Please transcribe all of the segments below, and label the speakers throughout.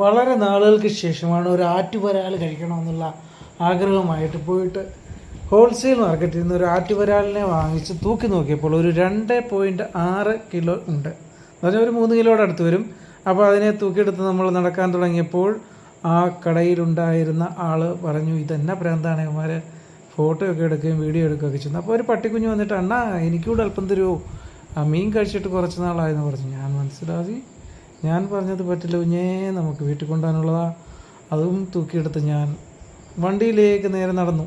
Speaker 1: വളരെ നാളുകൾക്ക് ശേഷമാണ് ഒരു ആറ്റുപരാൽ കഴിക്കണമെന്നുള്ള ആഗ്രഹമായിട്ട് പോയിട്ട് ഹോൾസെയിൽ മാർക്കറ്റിൽ നിന്ന് ഒരു ആറ്റുപരാലിനെ വാങ്ങിച്ച് തൂക്കി നോക്കിയപ്പോൾ ഒരു രണ്ട് പോയിന്റ് ആറ് കിലോ ഉണ്ട്. എന്ന് പറഞ്ഞാൽ ഒരു മൂന്ന് കിലോയുടെ അടുത്ത് വരും. അപ്പോൾ അതിനെ തൂക്കിയെടുത്ത് നമ്മൾ നടക്കാൻ തുടങ്ങിയപ്പോൾ ആ കടയിലുണ്ടായിരുന്ന ആൾ പറഞ്ഞു ഇതെന്നെ പ്രാന്താണ് ഇവന്മാർ ഫോട്ടോ ഒക്കെ എടുക്കുകയും വീഡിയോ എടുക്കുകയൊക്കെ ചെയ്യുന്നു അപ്പോൾ ഒരു പട്ടിക്കുഞ്ഞ് വന്നിട്ട് അണ്ണാ എനിക്കൂടെ അല്പം തരുമോ ആ മീൻ കഴിച്ചിട്ട് കുറച്ച് നാളായെന്ന് പറഞ്ഞു. ഞാൻ മനസ്സിലാക്കി ഞാൻ പറഞ്ഞത് പറ്റില്ല കുഞ്ഞേ നമുക്ക് വീട്ടിൽ കൊണ്ടുപോകാനുള്ളതാ. അതും തൂക്കിയെടുത്ത് ഞാൻ വണ്ടിയിലേക്ക് നേരെ നടന്നു.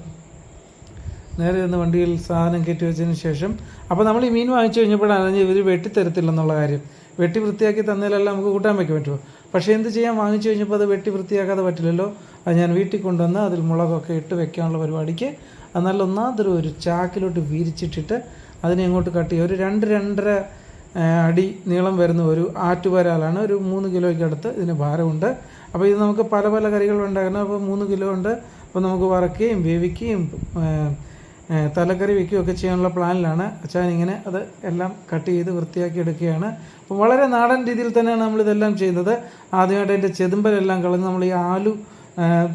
Speaker 1: നേരെ നിന്ന് വണ്ടിയിൽ സാധനം കയറ്റി വെച്ചതിന് ശേഷം അപ്പോൾ നമ്മൾ ഈ മീൻ വാങ്ങിച്ചു കഴിഞ്ഞപ്പോഴാണ് ഇവർ വെട്ടിത്തരത്തില്ലെന്നുള്ള കാര്യം. വെട്ടി വൃത്തിയാക്കി തന്നതിലെല്ലാം നമുക്ക് കൂട്ടാൻ വയ്ക്കാൻ പറ്റുമോ പക്ഷേ എന്ത് ചെയ്യാൻ വാങ്ങിച്ചു കഴിഞ്ഞപ്പോൾ അത് വെട്ടി വൃത്തിയാക്കാതെ പറ്റില്ലല്ലോ. അത് ഞാൻ വീട്ടിൽ കൊണ്ടുവന്ന് അതിൽ മുളകൊക്കെ ഇട്ട് വെക്കാനുള്ള പരിപാടിക്ക് നല്ല ഒന്നാമതൊരു ഒരു ചാക്കിലോട്ട് വിരിച്ചിട്ടിട്ട് അതിനെ ഇങ്ങോട്ട് കട്ട് ചെയ്യുക ഒരു രണ്ട് രണ്ടര അടി നീളം വരുന്ന ഒരു ആറ്റുവരാലാണ് ഒരു മൂന്ന് കിലോയ്ക്ക് അടുത്ത് ഇതിന് ഭാരമുണ്ട്. അപ്പോൾ ഇത് നമുക്ക് പല പല കറികൾ ഉണ്ടാക്കണം. അപ്പോൾ മൂന്ന് കിലോ ഉണ്ട്. അപ്പോൾ നമുക്ക് വറക്കുകയും വേവിക്കുകയും തലക്കറി വെക്കുകയും ഒക്കെ ചെയ്യാനുള്ള പ്ലാനിലാണ്. അച്ഛൻ ഇങ്ങനെ അത് എല്ലാം കട്ട് ചെയ്ത് വൃത്തിയാക്കി എടുക്കുകയാണ്. അപ്പോൾ വളരെ നാടൻ രീതിയിൽ തന്നെയാണ് നമ്മളിതെല്ലാം ചെയ്യുന്നത്. ആദ്യമായിട്ട് അതിന്റെ ചെതുമ്പലെല്ലാം കളഞ്ഞ് നമ്മൾ ഈ ആലു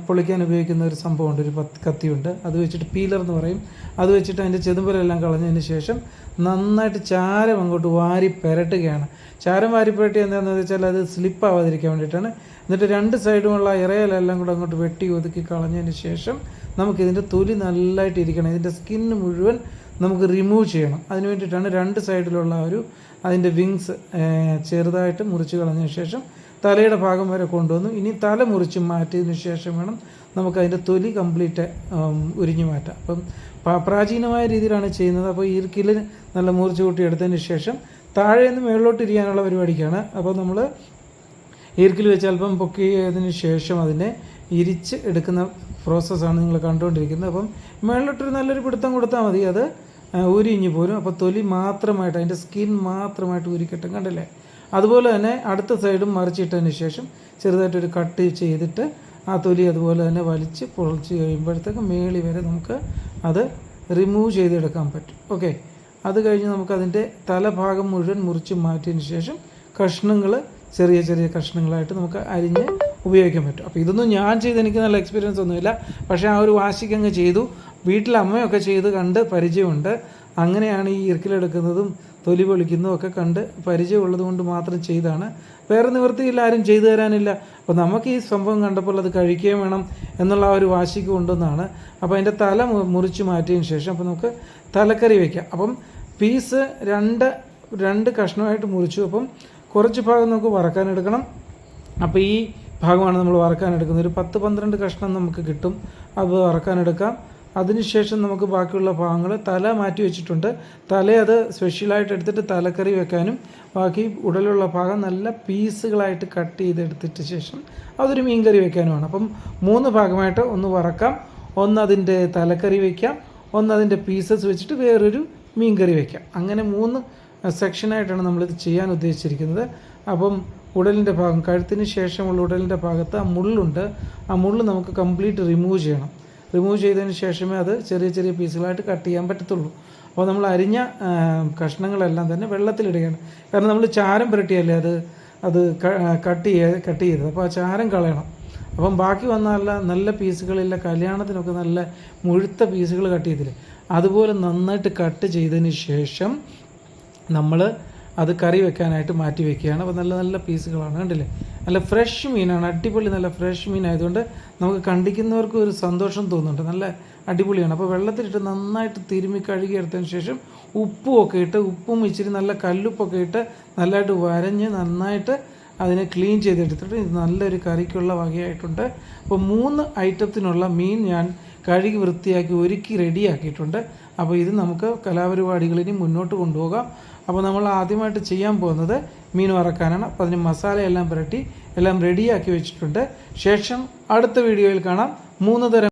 Speaker 1: പൊളിക്കാൻ ഉപയോഗിക്കുന്ന ഒരു സംഭവമുണ്ട് ഒരു പത്ത് കത്തിയുണ്ട്. അത് വെച്ചിട്ട് പീലർ എന്ന് പറയും. അത് വെച്ചിട്ട് അതിന്റെ ചെതുമ്പലെല്ലാം കളഞ്ഞതിന് ശേഷം നന്നായിട്ട് ചാരം അങ്ങോട്ട് വാരി പെരട്ടുകയാണ്. ചാരം വാരി പെരട്ടി എന്താണെന്ന് വെച്ചാൽ അത് സ്ലിപ്പ് ആവാതിരിക്കാൻ വേണ്ടിയിട്ടാണ്. എന്നിട്ട് രണ്ട് സൈഡുമുള്ള ഇറയിലെല്ലാം കൂടെ അങ്ങോട്ട് വെട്ടി ഒതുക്കി കളഞ്ഞതിന് ശേഷം നമുക്കിതിന്റെ തൊലി നല്ലതായിട്ട് ഇരിക്കണം. ഇതിന്റെ സ്കിന്ന് മുഴുവൻ നമുക്ക് റിമൂവ് ചെയ്യണം. അതിന് വേണ്ടിയിട്ടാണ് രണ്ട് സൈഡിലുള്ള ഒരു അതിന്റെ വിങ്സ് ചെറുതായിട്ട് മുറിച്ച് കളഞ്ഞതിന് ശേഷം തലയുടെ ഭാഗം വരെ കൊണ്ടുവന്നു. ഇനി തല മുറിച്ച് മാറ്റിയതിന് ശേഷം വേണം നമുക്ക് അതിന്റെ തൊലി കംപ്ലീറ്റ് ഉരിഞ്ഞു മാറ്റാം അപ്പം പ്രാചീനമായ രീതിയിലാണ് ചെയ്യുന്നത്. അപ്പോൾ ഈർക്കിൽ നല്ല മുറിച്ച് കൂട്ടി എടുത്തതിന് ശേഷം താഴെ നിന്ന് മുകളിലോട്ട് ഇരിക്കാനുള്ള പരിപാടിക്കാണ്. അപ്പോൾ നമ്മൾ ഈർക്കിൽ വെച്ച് അല്പം പൊക്കിയതിന് ശേഷം അതിനെ ഇരിച്ച് എടുക്കുന്ന പ്രോസസ്സാണ് നിങ്ങൾ കണ്ടുകൊണ്ടിരിക്കുന്നത്. അപ്പം മുകളിലോട്ടൊരു നല്ലൊരു പിടുത്തം കൊടുത്താൽ മതി. അത് ആ, ഉരിഞ്ഞു പോരും. അപ്പോൾ തൊലി മാത്രമായിട്ട് അതിന്റെ സ്കിൻ മാത്രമായിട്ട് ഉരിക്കട്ടും കണ്ടില്ലേ? അതുപോലെ തന്നെ അടുത്ത സൈഡും മറിച്ചിട്ടതിന് ശേഷം ചെറുതായിട്ടൊരു കട്ട് ചെയ്തിട്ട് ആ തൊലി അതുപോലെ തന്നെ വലിച്ച് പൊളിച്ച് കഴിയുമ്പോഴത്തേക്ക് മേളി വരെ നമുക്ക് അത് റിമൂവ് ചെയ്തെടുക്കാൻ പറ്റും. ഓക്കെ അത് കഴിഞ്ഞ് നമുക്കതിന്റെ തലഭാഗം മുഴുവൻ മുറിച്ച് മാറ്റിയതിന് ശേഷം കഷ്ണങ്ങൾ ചെറിയ ചെറിയ കഷ്ണങ്ങളായിട്ട് നമുക്ക് അരിഞ്ഞ് ഉപയോഗിക്കാൻ പറ്റും. അപ്പോൾ ഇതൊന്നും ഞാൻ ചെയ്ത് എനിക്ക് നല്ല എക്സ്പീരിയൻസ് ഒന്നുമില്ല. പക്ഷേ ആ ഒരു വാശിക്കങ്ങ് ചെയ്തു. വീട്ടിൽ അമ്മയൊക്കെ ചെയ്ത് കണ്ട് പരിചയമുണ്ട്. അങ്ങനെയാണ് ഈ ഇറക്കിലെടുക്കുന്നതും തൊലി പൊളിക്കുന്നതും ഒക്കെ കണ്ട് പരിചയമുള്ളത് കൊണ്ട് മാത്രം ചെയ്താണ്. വേറെ നിവൃത്തിയില്ല ആരും ചെയ്തു തരാനില്ല. അപ്പോൾ നമുക്ക് ഈ സംഭവം കണ്ടപ്പോൾ അത് കഴിക്കുകയും വേണം എന്നുള്ള ആ ഒരു വാശിക്ക് കൊണ്ടുവന്നാണ് അപ്പോൾ അതിന്റെ തല മുറിച്ച് മാറ്റിയതിന് ശേഷം അപ്പോൾ നമുക്ക് തലക്കറി വയ്ക്കാം അപ്പം പീസ് രണ്ട് രണ്ട് കഷ്ണമായിട്ട് മുറിച്ചു. അപ്പം കുറച്ച് ഭാഗം നമുക്ക് വറക്കാനെടുക്കണം. അപ്പോൾ ഈ ഭാഗമാണ് നമ്മൾ വറക്കാനെടുക്കുന്നത്. ഒരു പത്ത് പന്ത്രണ്ട് കഷ്ണം നമുക്ക് കിട്ടും. അത് വറക്കാൻ എടുക്കാം അതിനുശേഷം നമുക്ക് ബാക്കിയുള്ള ഭാഗങ്ങൾ തല മാറ്റി വെച്ചിട്ടുണ്ട്. തല അത് സ്പെഷ്യലായിട്ട് എടുത്തിട്ട് തലക്കറി വെക്കാനും ബാക്കി ഉടലുള്ള ഭാഗം നല്ല പീസുകളായിട്ട് കട്ട് ചെയ്തെടുത്തിട്ട് ശേഷം അതൊരു മീൻ കറി വെക്കാനുമാണ്. അപ്പം മൂന്ന് ഭാഗമായിട്ട് ഒന്ന് വറക്കാം ഒന്ന് അതിന്റെ തലക്കറി വയ്ക്കാം ഒന്ന് അതിന്റെ പീസസ് വെച്ചിട്ട് വേറൊരു മീൻ കറി വയ്ക്കാം അങ്ങനെ മൂന്ന് സെക്ഷനായിട്ടാണ് നമ്മളിത് ചെയ്യാൻ ഉദ്ദേശിച്ചിരിക്കുന്നത്. അപ്പം ഉടലിന്റെ ഭാഗം കഴുത്തിന് ശേഷമുള്ള ഉടലിന്റെ ഭാഗത്ത് ആ മുള്ളുണ്ട്. ആ മുള്ള് നമുക്ക് കംപ്ലീറ്റ് റിമൂവ് ചെയ്യണം. റിമൂവ് ചെയ്തതിന് ശേഷമേ അത് ചെറിയ ചെറിയ പീസുകളായിട്ട് കട്ട് ചെയ്യാൻ പറ്റത്തുള്ളൂ. അപ്പോൾ നമ്മൾ അരിഞ്ഞ കഷ്ണങ്ങളെല്ലാം തന്നെ വെള്ളത്തിലിടുകയാണ്. കാരണം നമ്മൾ ചാരം പുരട്ടിയല്ലേ അത് അത് കട്ട് ചെയ്ത് കട്ട് ചെയ്തത് അപ്പോൾ ആ ചാരം കളയണം. അപ്പം ബാക്കി വന്ന നല്ല നല്ല പീസുകളില്ല കല്യാണത്തിനൊക്കെ നല്ല മുഴുത്ത പീസുകൾ കട്ട് ചെയ്തില്ലേ. അതുപോലെ നന്നായിട്ട് കട്ട് ചെയ്തതിന് ശേഷം നമ്മൾ അത് കറി വെക്കാനായിട്ട് മാറ്റി വെക്കുകയാണ്. അപ്പോൾ നല്ല നല്ല പീസുകളാണ് കണ്ടില്ലേ? നല്ല ഫ്രഷ് മീനാണ് അടിപൊളി നല്ല ഫ്രഷ് മീൻ ആയതുകൊണ്ട് നമുക്ക് കണ്ടിക്കുന്നവർക്ക് ഒരു സന്തോഷം തോന്നുന്നുണ്ട്. നല്ല അടിപൊളിയാണ്. അപ്പോൾ വെള്ളത്തിലിട്ട് നന്നായിട്ട് തിരുമ്മി കഴുകി എടുത്തതിന് ശേഷം ഉപ്പും ഒക്കെ ഇട്ട് ഉപ്പും ഇച്ചിരി നല്ല കല്ലുപ്പൊക്കെ ഇട്ട് നല്ലതായിട്ട് വരഞ്ഞ് നന്നായിട്ട് അതിനെ ക്ലീൻ ചെയ്തെടുത്തിട്ട് ഇത് നല്ലൊരു കറിക്കുള്ള വകയായിട്ടുണ്ട്. അപ്പോൾ മൂന്ന് ഐറ്റത്തിനുള്ള മീൻ ഞാൻ കഴുകി വൃത്തിയാക്കി ഒരുക്കി റെഡിയാക്കിയിട്ടുണ്ട് അപ്പോൾ ഇത് നമുക്ക് കലാപരിപാടികളിനി മുന്നോട്ട് കൊണ്ടുപോകാം. അപ്പോൾ നമ്മൾ ആദ്യമായിട്ട് ചെയ്യാൻ പോകുന്നത് മീൻ വറക്കാനാണ്. അപ്പോൾ അതിന് മസാലയെല്ലാം പുരട്ടി എല്ലാം റെഡിയാക്കി വെച്ചിട്ടുണ്ട്. ശേഷം അടുത്ത വീഡിയോയിൽ കാണാം. മൂന്ന് തരം